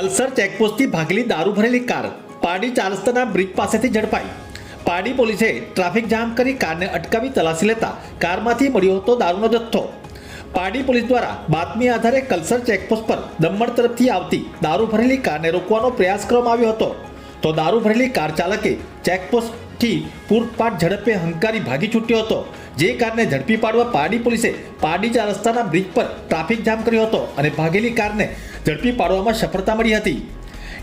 કલસર ચેકપોસ્ટથી ભાગેલી દારૂ ભરેલી કાર પાડી ચાર બ્રિજ પાસેથી ઝડપાઈ. પાડી પોલીસે ટ્રાફિક જામ કરી કારને અટકાવી તલાશી લેતા કારમાંથી મળ્યો હતો દારૂનો જથ્થો. પાડી પોલીસ દ્વારા બાતમી આધારે કલસર ચેકપોસ્ટ પર દમણ તરફથી આવતી દારૂ ભરેલી કારને રોકવાનો પ્રયાસ કરવામાં આવ્યો હતો. તો દારૂ ભરેલી કાર ચાલકે ચેકપોસ્ટથી પૂરપાટ ઝડપે હંકારી ભાગી છૂટ્યો હતો. જે કારને ઝડપી પાડવા પારડી પોલીસે પારડીચા રસ્તાના બ્રિજ પર ટ્રાફિક જામ કર્યો હતો અને ભાગેલી કારને ઝડપી પાડવામાં સફળતા મળી હતી.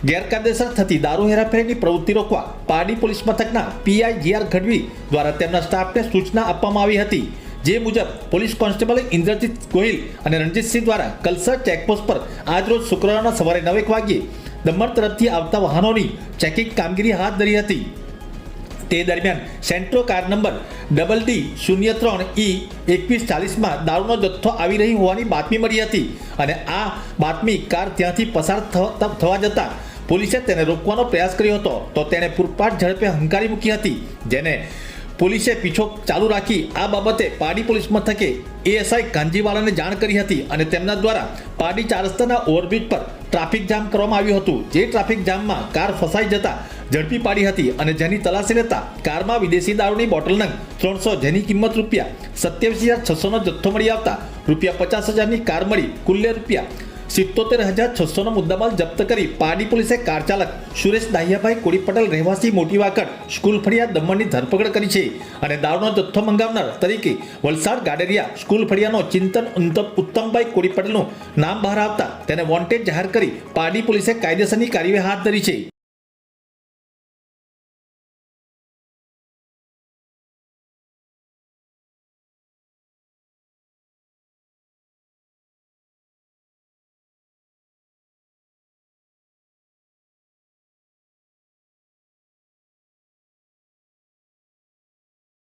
ગેરકાયદેસર થતી દારૂ હેરાફેરીની પ્રવૃત્તિ રોકવા પારડી પોલીસ મથકના પીઆઈ જીઆર ગઢવી દ્વારા તેમના સ્ટાફને સૂચના આપવામાં આવી હતી. જે મુજબ પોલીસ કોન્સ્ટેબલ ઇન્દ્રજીત ગોહિલ અને રણજીતસિંહ દ્વારા કલસર ચેકપોસ્ટ પર આજરોજ શુક્રવારના સવારે નવેક વાગ્યે દમણ તરફથી આવતા વાહનોની ચેકિંગ કામગીરી હાથ ધરી હતી. તે દરમિયાન Santro car number double D શૂન્ય ત્રણ ઈ એકવીસ ચાલીસમાં દારૂનો જથ્થો આવી રહી હોવાની બાતમી મળી હતી અને આ બાતમી કાર ત્યાંથી પસાર થવા જતાં પોલીસે તેને રોકવાનો પ્રયાસ કર્યો હતો. તો તેણે પૂરપાટ ઝડપે હંકારી મૂકી હતી, જેને પોલીસે પીછો ચાલુ રાખી આ બાબતે પાડી પોલીસ મથકે એએસઆઈ કાંજીવાળાને જાણ કરી હતી અને તેમના દ્વારા પાડી ચાર રસ્તાના ઓવરબ્રિજ પર ટ્રાફિક જામ કરવામાં આવ્યું હતું. જે ટ્રાફિક જામમાં કાર ફસાઈ જતા ઝડપી પાડી હતી અને જેની તલાશી લેતા કારમાં વિદેશી દારૂની બોટલ નંગ ત્રણસો જેની કિંમત રૂપિયા સત્યાવીસ હજાર છસોનો જથ્થો મળી આવતા રૂપિયા પચાસ હજારની કાર મળી કુલ્લે રૂપિયા સિત્તોતેર હજાર છસોનો મુદ્દામાલ જપ્ત કરી પારડી પોલીસે કાર ચાલક સુરેશ દાહિયાભાઈ કોડી પટેલ રહેવાસી મોટી વાકડ સ્કૂલ ફળિયા દમણની ધરપકડ કરી છે અને દારૂનો જથ્થો મંગાવનાર તરીકે વલસાડ ગાડેરિયા સ્કૂલ ફળિયાનો ચિંતન ઉત્તમ- ઉત્તમભાઈ કોડી પટેલનું નામ બહાર આવતા તેને વોન્ટેડ જાહેર કરી પારડી પોલીસે કાયદેસરની કાર્યવાહી હાથ ધરી છે.